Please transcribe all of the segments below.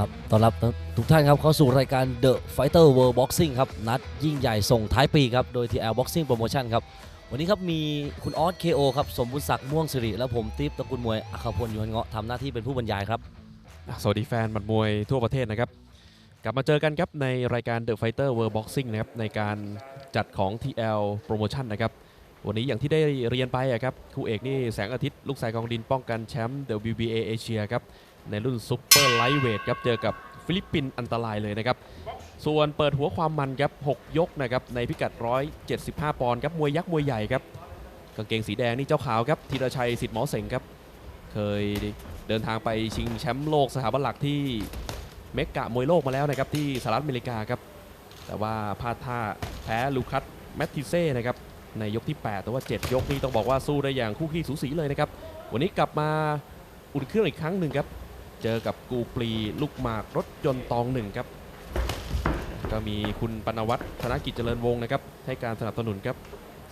ครับต้อนรับทุกท่านครับเข้าสู่รายการ The Fighter World Boxing ครับ นัดยิ่งใหญ่ส่งท้ายปีครับ โดย TL Boxing Promotion ครับ วันนี้ครับมีคุณออส KO ครับ สมบุญศักดิ์ม่วงสิริ และผมติ๊บตะกูลมวยอัคพลยวนเงาะทำหน้าที่เป็นผู้บรรยายครับ สวัสดีแฟนหมัดมวยทั่วประเทศนะครับ กลับมาเจอกันครับในรายการ The Fighter World Boxing นะครับในการจัดของ TL Promotion นะครับวันนี้อย่างที่ได้เรียนไปครับคู่เอกนี่แสงอาทิตย์ลูกสายกองดินป้องกันแชมป์ WBA เอเชียครับ ในรุ่นซุปเปอร์ไลท์เวทครับเจอกับฟิลิปปินส์อันตรายเลยนะครับ ส่วนเปิดหัวความมันครับ 6 ยกนะครับในพิกัด 175 ปอนด์ครับมวยยักษ์มวยใหญ่ครับกางเกงสีแดงนี่เจ้าขาวครับธีรชัยสิทธิ์หมอเสงครับ เคยเดินทางไปชิงแชมป์โลกสถาบันหลักที่เมกะมวยโลกมาแล้วนะครับที่สหรัฐอเมริกาครับแต่ว่าพลาดท่าแพ้ลูคัสแมตติเซ่นะครับในยกที่ 8 แต่ว่า 7 ยกนี้ต้องบอกว่าสู้ได้อย่างคู่ขี้สูสีเลยนะครับ วันนี้กลับมาอุ่นเครื่องอีกครั้งหนึ่งครับ เจอกับกูปลีลูกหมากรถยนต์ตองหนึ่งครับ ก็มีคุณปนวัฒน์ธนกิจเจริญวงศ์นะครับให้การสนับสนุนครับ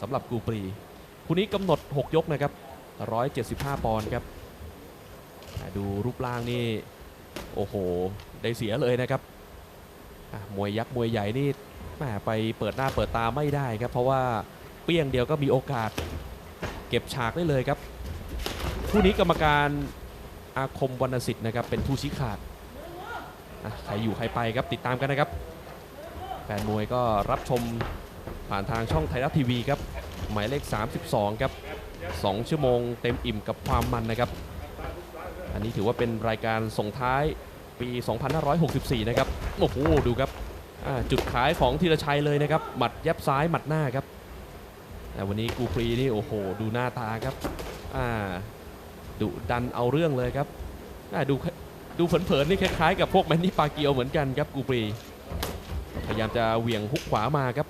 สำหรับกูปลีคู่นี้กำหนด 6 ยกนะครับ175 ปอนด์ครับดูรูปร่างนี่โอ้โห ได้เสียเลยนะครับมวยยักษ์มวยใหญ่นี่แหมไปเปิดหน้าเปิดตาไม่ได้ครับ เพราะว่าเปี้ยงเดียวก็มีโอกาสเก็บฉากได้เลยครับ คู่นี้กรรมการ อาคมวรรณสิทธิ์นะครับเป็นผู้ชี้ขาดใครอยู่ใครไปครับติดตามกันนะครับแฟนมวยก็รับชมผ่านทางช่องไทยรัฐทีวีครับหมายเลข 32 ครับ 2 ชั่วโมงเต็มอิ่มกับความมันนะครับ อันนี้ถือว่าเป็นรายการส่งท้ายปี 2564 นะครับ โอ้โห ดูครับจุดขายของธีรชัยเลยนะครับ หมัดยับซ้ายหมัดหน้าครับ แต่วันนี้กูฟรีนี่ โอ้โห ดูหน้าตาครับอ่า ดุดันเอาเรื่องเลยครับดูดูเผินๆนี่คล้ายๆกับพวกแมนนี่ปาเกียวเหมือนกันครับกูปรีพยายามจะเหวี่ยงฮุกขวามาครับ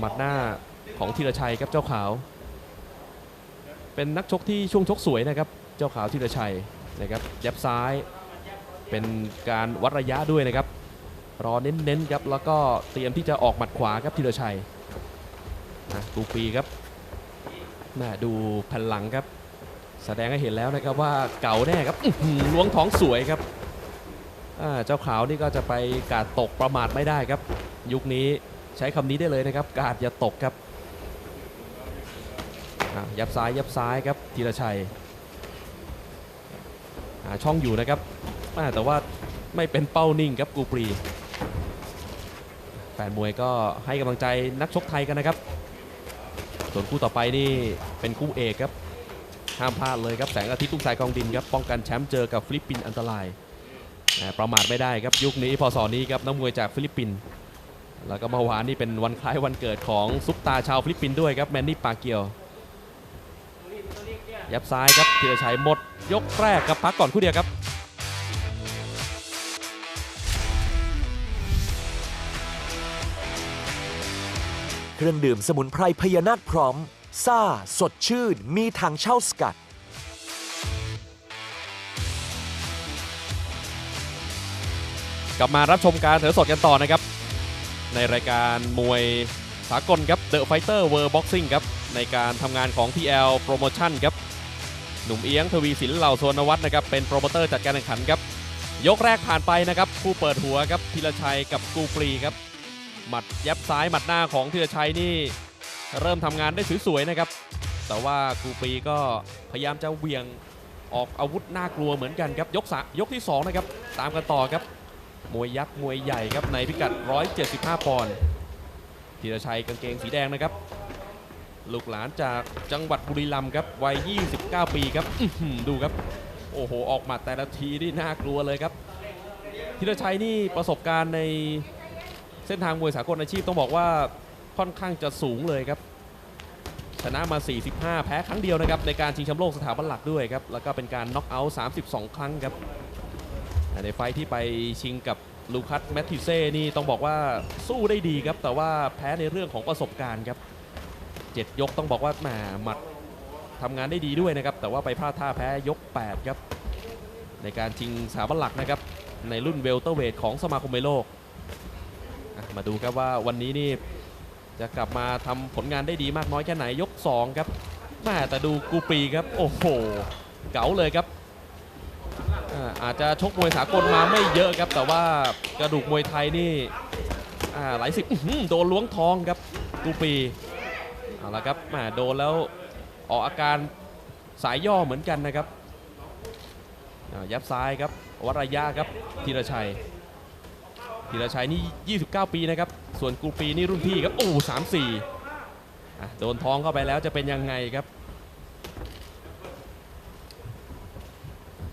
หมัดหน้าของธีรชัยครับเจ้าขาว เป็นนักชกที่ช่วงชกสวยนะครับ เจ้าขาวธีรชัยนะครับยับซ้ายเป็นการวัดระยะด้วยนะครับ รอเน้นๆครับแล้วก็เตรียมที่จะออกหมัดขวาครับธีรชัยอะกูปรีครับ แม่ดูแผ่นหลังครับ แสดงให้เห็นแล้วนะครับว่าเก่าแน่ครับล้วงท้องสวยครับเจ้าขาวนี่ก็จะไปกาดตกประมาทไม่ได้ครับ ยุคนี้ใช้คำนี้ได้เลยนะครับ กาดอย่าตกครับยับซ้ายยับซ้ายครับธีรชัยหาช่องอยู่นะครับแต่ว่าไม่เป็นเป้านิ่งครับกูปรี แฟนมวยก็ให้กำลังใจนักชกไทยกันนะครับ ส่วนคู่ต่อไปนี่เป็นคู่เอกครับห้ามพลาดเลยครับแสงอาทิตย์ตุ้งสายกองดินครับป้องกันแชมป์เจอกับฟิลิปปินส์อันตรายประมาทไม่ได้ครับยุคนี้พศนี้ครับนักมวยจากฟิลิปปินส์แล้วก็เมื่อวานนี่เป็นวันคล้ายวันเกิดของซุปตาชาวฟิลิปปินส์ด้วยครับแมนนี่ปาเกียว ยับซ้ายครับธีรชัยหมดยกแรกครับพักก่อนคู่เดียวครับ เครื่องดื่มสมุนไพรพญานาคพร้อม ซ่า สดชื่น มีทางเช่าสกัด กลับมารับชมการเถอสดกันต่อนะครับ ในรายการมวยสากลครับ The Fighter World Boxing ครับ ในการทำงานของ TL Promotion ครับ หนุ่มเอียงทวีศิลป์เหล่าโซนวัฒน์นะครับ เป็นโปรโมเตอร์จัดการแข่งขันครับ ยกแรกผ่านไปนะครับ คู่เปิดหัวครับธีรชัยกับกูปรีครับ หมัดยับซ้ายหมัดหน้าของธีรชัยนี่เริ่มทำงานได้สวยๆนะครับ แต่ว่ากูปีก็พยายามจะเวียงออกอาวุธน่ากลัวเหมือนกันครับยกสามยกที่สองนะครับ ตามกันต่อครับ มวยยักษ์มวยใหญ่ครับในพิกัด 175 ปอนด์ธีรชัยกางเกงสีแดงนะครับ ลูกหลานจากจังหวัดบุรีรัมย์ครับวัย 29 ปีครับดูครับ โอ้โห ออกหมาแต่ละทีนี่น่ากลัวเลยครับธีรชัยนี่ประสบการณ์ใน เส้นทางมวยสากลอาชีพต้องบอกว่าค่อนข้างจะสูงเลยครับ ชนะมา 45 แพ้ครั้งเดียวนะครับ ในการชิงแชมป์โลกสถาบันหลักด้วยครับ แล้วก็เป็นการน็อกเอาท์32 ครั้งครับ ในไฟที่ไปชิงกับลูคัสแมตติเซ่นี่ต้องบอกว่าสู้ได้ดีครับ แต่ว่าแพ้ในเรื่องของประสบการณ์ครับเจ็ดยกต้องบอกว่าแหมหมัดทำงานได้ดีด้วยนะครับ แต่ว่าไปพลาดท่าแพ้ยก 8 ครับ ในการชิงสถาบันหลักนะครับในรุ่นเวลเตอร์เวทของสมาคมมวยโลก มาดูครับว่าวันนี้นี่จะกลับมาทำผลงานได้ดีมากน้อยแค่ไหนยก 2 ครับแม่แต่ดูกูปีครับ โอ้โห เก๋าเลยครับอาจจะชกมวยสากลมาไม่เยอะครับ แต่ว่ากระดูกมวยไทยนี่หลายสิบโดนล้วงทองครับกูปีเอาละครับแหมโดนแล้วออกอาการสายย่อเหมือนกันนะครับยับซ้ายครับวัดระยะครับธีรชัย ธีรชัยนี่ 29 ปีนะครับ ส่วนกูปีนี่รุ่นพี่ครับโอ้สามสี่โดนท้องเข้าไปแล้วจะเป็นยังไงครับ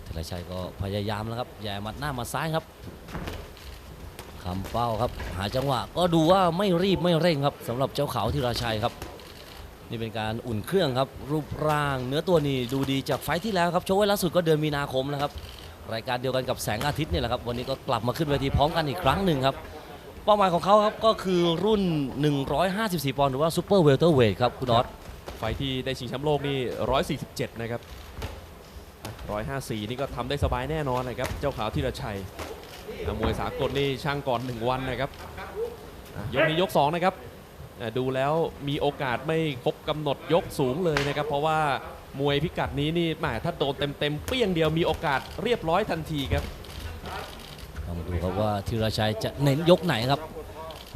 ธีรชัยก็พยายามแล้วครับแย่มัดหน้ามาซ้ายครับคำเป้าครับ หาจังหวะก็ดูว่าไม่รีบไม่เร่งครับสำหรับเจ้าเขาธีรชัยครับ นี่เป็นการอุ่นเครื่องครับ รูปร่าง เนื้อตัวนี่ดูดีจากไฟท์ที่แล้วครับโชว์ไว้ล่าสุดก็เดือนมีนาคมนะครับ รายการเดียวกันกับแสงอาทิตย์เนี่ยแหละครับวันนี้ก็กลับมาขึ้นเวทีพร้อมกันอีกครั้งหนึ่งครับเป้าหมายของเขาครับก็คือรุ่น 154 ปอนด์หรือว่าซูเปอร์เวลเตอร์เวทครับคุณออสไฟที่ได้ชิงแชมป์โลกนี่147 นะครับ 154 นี่ก็ทำได้สบายแน่นอนนะครับ เจ้าขาวธีรชัยมวยสากลนี่ช่างก่อน 1 วันนะครับ ยกนี้ยก 2 นะครับ ดูแล้วมีโอกาสไม่ครบกำหนดยกสูงเลยนะครับ เพราะว่า มวยพิกัดนี้นี่แหมถ้าโดนเต็มๆเปี้ยงเดียวมีโอกาสเรียบร้อยทันทีครับเรามาดูครับว่าธีรชัยจะเน้นยกไหนครับ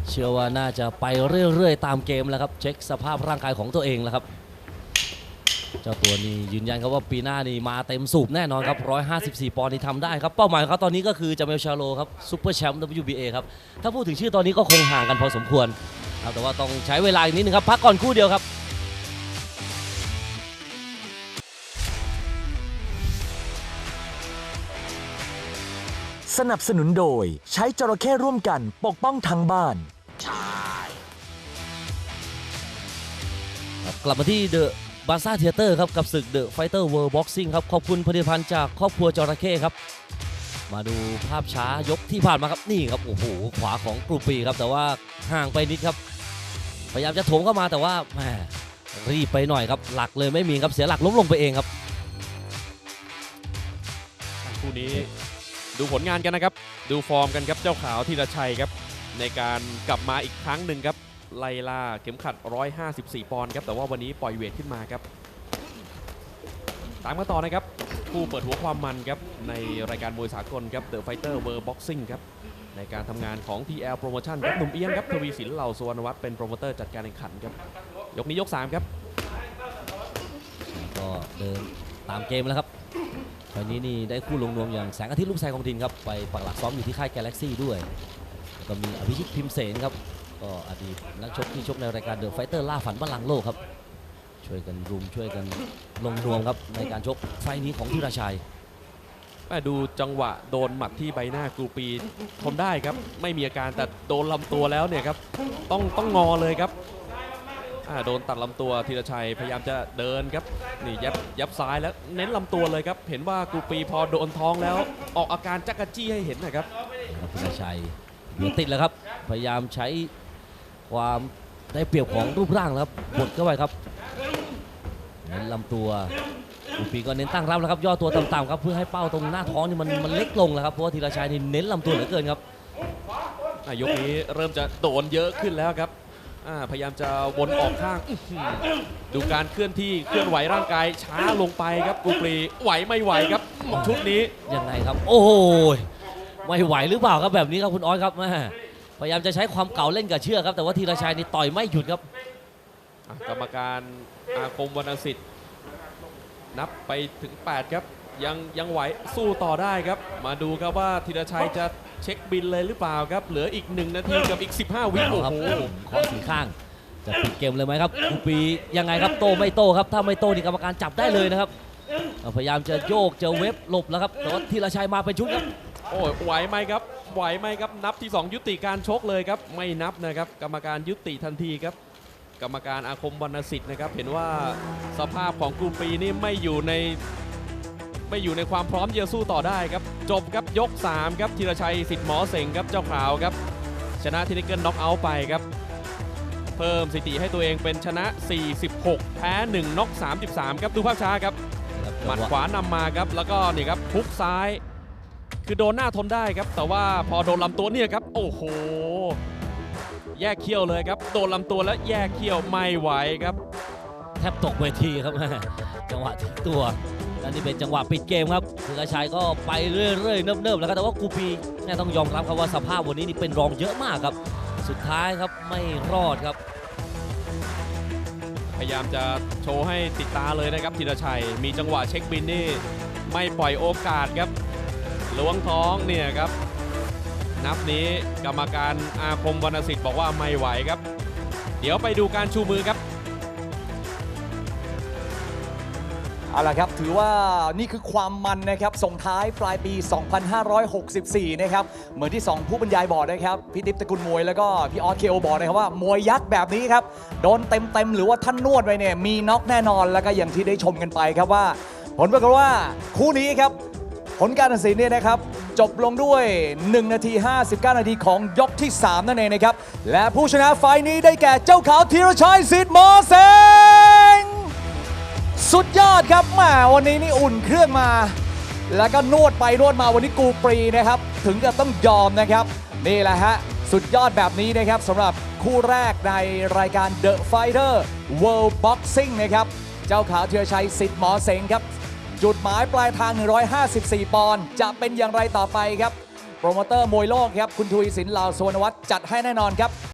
เชื่อว่าน่าจะไปเรื่อยๆ ตามเกมแล้วครับ เช็คสภาพร่างกายของตัวเองแล้วครับเจ้าตัวนี้ยืนยันครับว่าปีหน้านี่มาเต็มสูบแน่นอนครับ 154 ปอนด์นี่ทำได้ครับ เป้าหมายเขาตอนนี้ก็คือจาเมลชาโลครับซูเปอร์แชมป์ WBA ครับ ถ้าพูดถึงชื่อตอนนี้ก็คงห่างกันพอสมควรครับแต่ว่าต้องใช้เวลาอีกนิดนึงครับ พักก่อนคู่เดียวครับ สนับสนุนโดยใช้จระเข้ร่วมกันปกป้องทั้งบ้าน ครับกลับมาที่เดอะบาซ่าเทเตอร์ครับกับศึกเดอะไฟเตอร์เวิลด์บ็อกซิ่งครับขอบคุณผลิตภัณฑ์จากครอบครัวจระเข้ครับ มาดูภาพช้ายกที่ผ่านมาครับนี่ครับโอ้โหขวาของกรุปีครับ แต่ว่าห่างไปนิดครับ พยายามจะโถมเข้ามาแต่ว่าแหมรีบไปหน่อยครับ หลักเลยไม่มีครับเสียหลักล้มลงไปเองครับ คู่นี้ ดูผลงานกันนะครับ ดูฟอร์มกันครับเจ้าขาวธีรชัยครับ ในการกลับมาอีกครั้งหนึ่งครับ ไล่ล่าเข็มขัด 154 ปอนด์ครับ แต่ว่าวันนี้ปล่อยเวทขึ้นมาครับ ตามกันต่อนะครับ คู่เปิดหัวความมันครับ ในรายการมวยสากลครับ The Fighter World Boxing ครับ ในการทำงานของ TL Promotion ครับหนุ่มเอี้ยงครับทวีสินเหล่าสุวรรณวัฒน์เป็นโปรโมเตอร์จัดการแข่งขันครับยกนี้ยก3ครับก็เดินตามเกมแล้วครับ ไฟล์นี้นี่ได้คู่ลงนวมอย่างแสงอาทิตย์ลูกชายของทินครับไปปักหลักซ้อมอยู่ที่ค่าย Galaxy ด้วยแล้วก็มีอภิชิตพิมเสนครับก็อดีตนักชกที่ชกในรายการเดอะไฟเตอร์ล่าฝันบัลลังก์โลกครับ ช่วยกันรุมช่วยกันลงนวมครับในการชกไฟนี้ของธีรชัยแม่ดูจังหวะโดนหมัดที่ใบหน้ากูปีทนได้ครับ ไม่มีอาการแต่โดนลำตัวแล้วเนี่ยครับต้องต้องงอเลยครับ โดนตัดลำตัวธีรชัยพยายามจะเดินครับนี่ยับยับซ้ายแล้วเน้นลำตัวเลยครับ เห็นว่ากูปีพอโดนท้องแล้ว ออกอาการจักรจี้ให้เห็นนะครับครับธีรชัยเบียดติดแล้วครับ พยายามใช้ความได้เปรียบของรูปร่างแล้วครับบดเข้าไปครับเน้นลำตัวอุปีก็เน้นตั้งรับแล้วครับย่อตัวต่ำๆครับเพื่อให้เป้าตรงหน้าท้องนี่มันมันเล็กลงแล้วครับเพราะว่าธีรชัยนี่เน้นลำตัวเหลือเกินครับอะยกนี้เริ่มจะโดนเยอะขึ้นแล้วครับ อ่าพยายามจะวนออกข้างอื้อหือดูการเคลื่อนที่เคลื่อนไหวร่างกายช้าลงไปครับกูปรีไหวไม่ไหวครับชุดนี้ ยังไงครับ โอ้โหไม่ไหวหรือเปล่าครับแบบนี้ครับคุณออสครับแม่พยายามจะใช้ความเก่าเล่นกับเชือกครับ แต่ว่าธีรชัยนี่ต่อยไม่หยุดครับ อะกรรมการอาคมวรรณสิทธิ์ นับไปถึง 8 ครับ ยังยังไหวสู้ต่อได้ครับ มาดูครับว่าธีรชัยจะ เช็คบินเลยหรือเปล่าครับ เหลืออีก 1 นาทีกับอีก 15 วิโอ้ครับโหข้อสีข้าง จะปิดเกมเลยไหมครับคูปียังไงครับโตไม่โตครับ ถ้าไม่โตนี่กรรมการจับได้เลยนะครับอ่าพยายามจะโยกจะเว็บหลบแล้วครับแต่ว่าธีรชัยมาเป็นชุดครับโอ้ยไหวไหมครับ ไหวไหมครับ นับที่ 2 ยุติการชกเลยครับ ไม่นับนะครับ กรรมการยุติทันทีครับ กรรมการอาคมวรรณสิทธิ์นะครับ เห็นว่าสภาพของกลุ่มปีนี่ไม่อยู่ใน ไม่อยู่ในความพร้อมที่จะสู้ต่อได้ครับ จบครับยก 3 ครับธีรชัยสิทธิ์หมอเสงครับเจ้าขาวครับ ชนะทินิเกิลน็อกเอาท์ไปครับ เพิ่มสถิติให้ตัวเองเป็นชนะ 46 แพ้ 1น็อก33 ครับดูภาพช้าครับหมัดขวานำมาครับแล้วก็นี่ครับพุกซ้าย คือโดนหน้าทนได้ครับ แต่ว่าพอโดนลำตัวเนี่ยครับโอ้โหแยกเขี้ยวเลยครับโดนลำตัวแล้วแยกเขี้ยวไม่ไหวครับ แทบตกเวทีครับจังหวะทิ้งตัว และนี่เป็นจังหวะปิดเกมครับธีรชัยก็ไปเรื่อยๆเนิบๆแล้วครับแต่ว่ากูปีเนี่ยต้องยอมรับครับว่าสภาพวันนี้นี่เป็นรองเยอะมากครับ สุดท้ายครับไม่รอดครับ พยายามจะโชว์ให้ติดตาเลยนะครับธีรชัย มีจังหวะเช็คบินนี่ไม่ปล่อยโอกาสครับล้วงท้องเนี่ยครับ นับนี้กรรมการอาคมวรรณสิทธิ์บอกว่าไม่ไหวครับ เดี๋ยวไปดูการชูมือครับ เอาละครับ ถือว่านี่คือความมันนะครับ ส่งท้ายปลายปี 2564 นะครับ เหมือนที่ 2 ผู้บรรยายบอกนะครับ พี่ติ๊บตะกุลมวยแล้วก็พี่ออสเคโอบอกนะครับว่า มวยยักษ์แบบนี้ครับ โดนเต็มๆ หรือว่าท่านนวดไปเนี่ย มีน็อกแน่นอนแล้วก็อย่างที่ได้ชมกันไปครับว่า ผลปรากฏว่าคู่นี้ครับ ผลการตัดสินเนี่ยนะครับ จบลงด้วย 1 นาที 59 นาทีของยกที่ 3 นั่นเองนะครับและผู้ชนะไฟล์นี้ได้แก่เจ้าขาวธีรชัยสิทธิ์มอเส สุดยอดครับแหมวันนี้นี่อุ่นเครื่องมา แล้วก็นวดไปนวดมาวันนี้กูปรีนะครับ ถึงกับต้องยอมนะครับ นี่แหละฮะ สุดยอดแบบนี้นะครับสำหรับคู่แรกในรายการ The Fighter World Boxing นะครับ เจ้าขาวเทือชัยสิทธิ์หมอเสงครับ จุดหมายปลายทาง 154 ปอนด์จะเป็นอย่างไรต่อไปครับ โปรโมเตอร์มวยโลกครับ คุณทวีสินลาวสวนวัฒน์จัดให้แน่นอนครับ